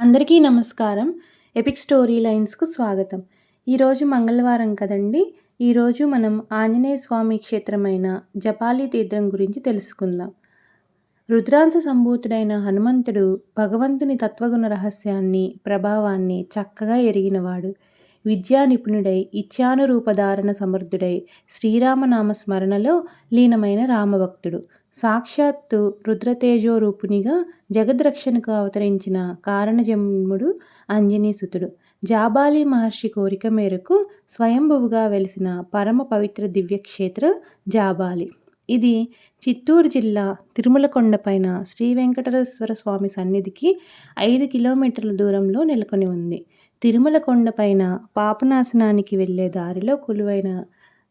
అందరికీ నమస్కారం. Epic story లైన్స్కు స్వాగతం. ఈరోజు మంగళవారం కదండి. ఈరోజు మనం ఆంజనేయ స్వామి క్షేత్రమైన జపాలి తీర్థం గురించి తెలుసుకుందాం. రుద్రాంశ సంభూతుడైన హనుమంతుడు భగవంతుని తత్వగుణ రహస్యాన్ని ప్రభావాన్ని చక్కగా ఎరిగినవాడు. విద్యా నిపుణుడై ఇచ్ఛానురూపధారణ సమర్థుడై శ్రీరామనామ స్మరణలో లీనమైన రామభక్తుడు. సాక్షాత్తు రుద్రతేజోరూపునిగా జగద్రక్షణకు అవతరించిన కారణజన్ముడు అంజనీసుతుడు. జాబాలి మహర్షి కోరిక మేరకు స్వయంభువుగా వెలిసిన పరమ పవిత్ర దివ్యక్షేత్ర జాబాలి. ఇది చిత్తూరు జిల్లా తిరుమలకొండపైన శ్రీ వెంకటేశ్వర స్వామి సన్నిధికి ఐదు కిలోమీటర్ల దూరంలో నెలకొని ఉంది. తిరుమల కొండపైన పాపనాశనానికి వెళ్ళే దారిలో కొలువైన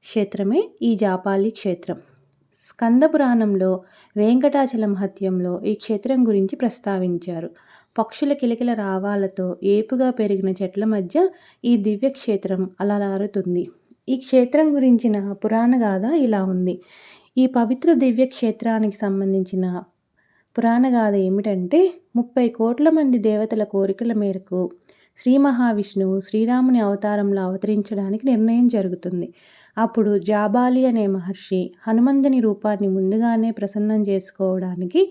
క్షేత్రమే ఈ జాపాలి క్షేత్రం. స్కందపురాణంలో వెంకటాచల మహత్యంలో ఈ క్షేత్రం గురించి ప్రస్తావించారు. పక్షుల కిలకిల రావాలతో ఏపుగా పెరిగిన చెట్ల మధ్య ఈ దివ్యక్షేత్రం అలలారుతుంది. ఈ క్షేత్రం గురించిన పురాణ గాథ ఇలా ఉంది. ఈ పవిత్ర దివ్యక్షేత్రానికి సంబంధించిన పురాణగాథ ఏమిటంటే ముప్పై కోట్ల మంది దేవతల కోరికల మేరకు శ్రీ మహావిష్ణువు శ్రీరాముని అవతారంలో అవతరించడానికి నిర్ణయం జరుగుతుంది. అప్పుడు జాబాలి అనే మహర్షి హనుమంతుని రూపాన్ని ముందుగానే ప్రసన్నం చేసుకోవడానికి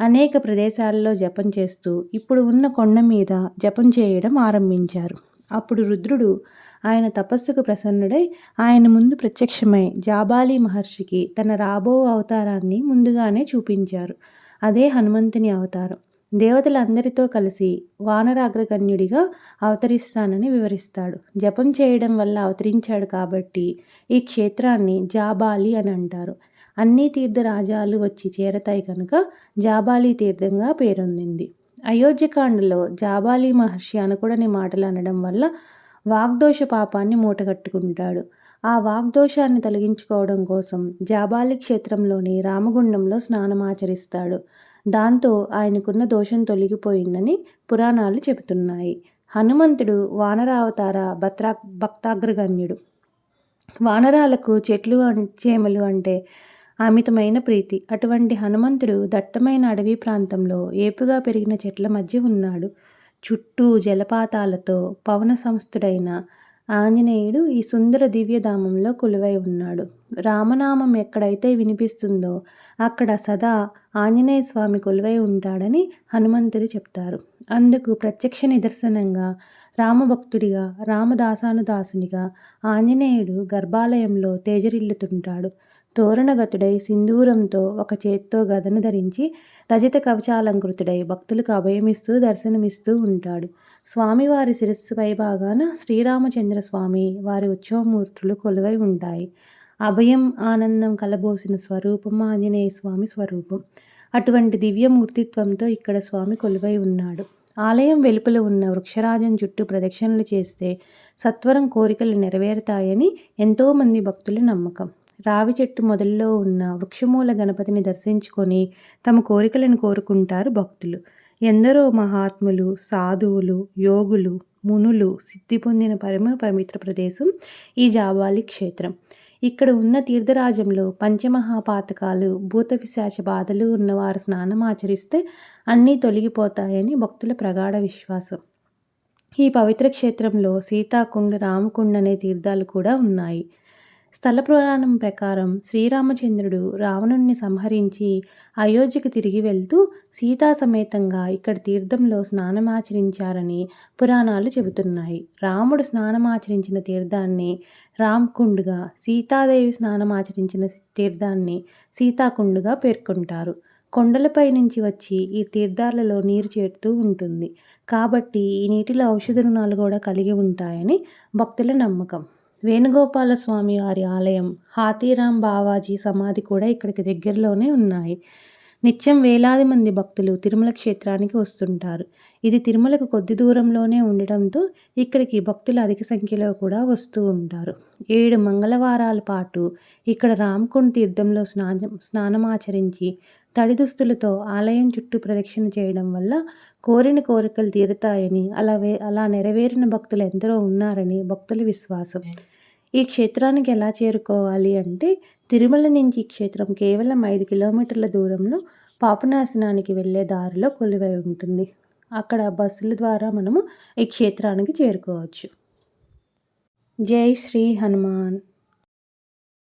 అనేక ప్రదేశాల్లో జపం చేస్తూ ఇప్పుడు ఉన్న కొండ మీద జపం చేయడం ఆరంభించారు. అప్పుడు రుద్రుడు ఆయన తపస్సుకు ప్రసన్నుడై ఆయన ముందు ప్రత్యక్షమై జాబాలి మహర్షికి తన రాబో అవతారాన్ని ముందుగానే చూపించారు. అదే హనుమంతుని అవతారం. దేవతలందరితో కలిసి వానరాగ్రగణ్యుడిగా అవతరిస్తానని వివరిస్తాడు. జపం చేయడం వల్ల అవతరించాడు కాబట్టి ఈ క్షేత్రాన్ని జాబాలి అని అంటారు. అన్ని తీర్థరాజాలు వచ్చి చేరతాయి కనుక జాబాలి తీర్థంగా పేరొందింది. అయోధ్యకాండలో జాబాలి మహర్షి అనకూడని మాటలు అనడం వల్ల వాగ్దోష పాపాన్ని మూటగట్టుకుంటాడు. ఆ వాగ్దోషాన్ని తొలగించుకోవడం కోసం జాబాలి క్షేత్రంలోని రామగుండంలో స్నానమాచరిస్తాడు దాంతో ఆయనకున్న దోషం తొలగిపోయిందని పురాణాలు చెబుతున్నాయి. హనుమంతుడు వానరావతార భత్రా భక్తాగ్రగణ్యుడు. వానరాలకు చెట్లు చేమలు అంటే అమితమైన ప్రీతి. అటువంటి హనుమంతుడు దట్టమైన అడవి ప్రాంతంలో ఏపుగా పెరిగిన చెట్ల మధ్య ఉన్నాడు. చుట్టూ జలపాతాలతో పవన సంస్థుడైన ఆంజనేయుడు ఈ సుందర దివ్యధామంలో కొలువై ఉన్నాడు. రామనామం ఎక్కడైతే వినిపిస్తుందో అక్కడ సదా ఆంజనేయ స్వామి కొలువై ఉంటాడని హనుమంతుడు చెప్తారు. అందుకు ప్రత్యక్ష నిదర్శనంగా రామభక్తుడిగా రామదాసానుదాసునిగా ఆంజనేయుడు గర్భాలయంలో తేజరిల్లుతుంటాడు. తోరణగతుడై సింధూరంతో ఒక చేత్తో గదను ధరించి రజత కవచాలంకృతుడై భక్తులకు అభయమిస్తూ దర్శనమిస్తూ ఉంటాడు. స్వామివారి శిరస్సు పైభాగాన శ్రీరామచంద్ర స్వామి వారి ఉత్సవమూర్తులు కొలువై ఉంటాయి. అభయం ఆనందం కలబోసిన స్వరూపం ఆంజనేయ స్వామి స్వరూపం. అటువంటి దివ్యమూర్తిత్వంతో ఇక్కడ స్వామి కొలువై ఉన్నాడు. ఆలయం వెలుపల ఉన్న వృక్షరాజం చుట్టూ ప్రదక్షిణలు చేస్తే సత్వరం కోరికలు నెరవేరుతాయని ఎంతోమంది భక్తుల నమ్మకం. రావి చెట్టు మొదల్లో ఉన్న వృక్షమూల గణపతిని దర్శించుకొని తమ కోరికలను కోరుకుంటారు భక్తులు. ఎందరో మహాత్ములు సాధువులు యోగులు మునులు సిద్ధి పొందిన పరమ పవిత్ర ప్రదేశం ఈ జాబాలి క్షేత్రం. ఇక్కడ ఉన్న తీర్థరాజంలో పంచమహాపాతకాలు భూత విశాష బాధలు ఉన్నవారు స్నానం ఆచరిస్తే అన్నీ తొలగిపోతాయని భక్తుల ప్రగాఢ విశ్వాసం. ఈ పవిత్ర క్షేత్రంలో సీతాకుండ రామకుండ అనే తీర్థాలు కూడా ఉన్నాయి. స్థల పురాణం ప్రకారం శ్రీరామచంద్రుడు రావణుణ్ణి సంహరించి అయోధ్యకు తిరిగి వెళ్తూ సీతా సమేతంగా ఇక్కడ తీర్థంలో స్నానమాచరించారని పురాణాలు చెబుతున్నాయి. రాముడు స్నానమాచరించిన తీర్థాన్ని రామ్కుండ్గా సీతాదేవి స్నానమాచరించిన తీర్థాన్ని సీతాకుండుగా పేర్కొంటారు. కొండలపై నుంచి వచ్చి ఈ తీర్థాలలో నీరు చేరుతూ ఉంటుంది. కాబట్టి ఈ నీటిలో ఔషధ రుణాలు కూడా కలిగి ఉంటాయని భక్తుల నమ్మకం. వేణుగోపాల స్వామి వారి ఆలయం హాతీరాం బావాజీ సమాధి కూడా ఇక్కడికి దగ్గరలోనే ఉన్నాయి. నిత్యం వేలాది మంది భక్తులు తిరుమల క్షేత్రానికి వస్తుంటారు. ఇది తిరుమలకు కొద్ది దూరంలోనే ఉండటంతో ఇక్కడికి భక్తులు అధిక సంఖ్యలో కూడా వస్తూ ఉంటారు. ఏడు మంగళవారాల పాటు ఇక్కడ రామకుండ్ తీర్థంలో స్నానం స్నానమాచరించి తడి దుస్తులతో ఆలయం చుట్టూ ప్రదక్షిణ చేయడం వల్ల కోరిన కోరికలు తీరుతాయని అలా అలా నెరవేరిన భక్తులు ఎందరో ఉన్నారని భక్తుల విశ్వాసం. ఈ క్షేత్రానికి ఎలా చేరుకోవాలి అంటే తిరుమల నుంచి ఈ క్షేత్రం కేవలం ఐదు కిలోమీటర్ల దూరంలో పాపనాశనానికి వెళ్ళే దారిలో కొలువై ఉంటుంది. అక్కడ బస్సుల ద్వారా మనము ఈ క్షేత్రానికి చేరుకోవచ్చు. జై శ్రీ హనుమాన్.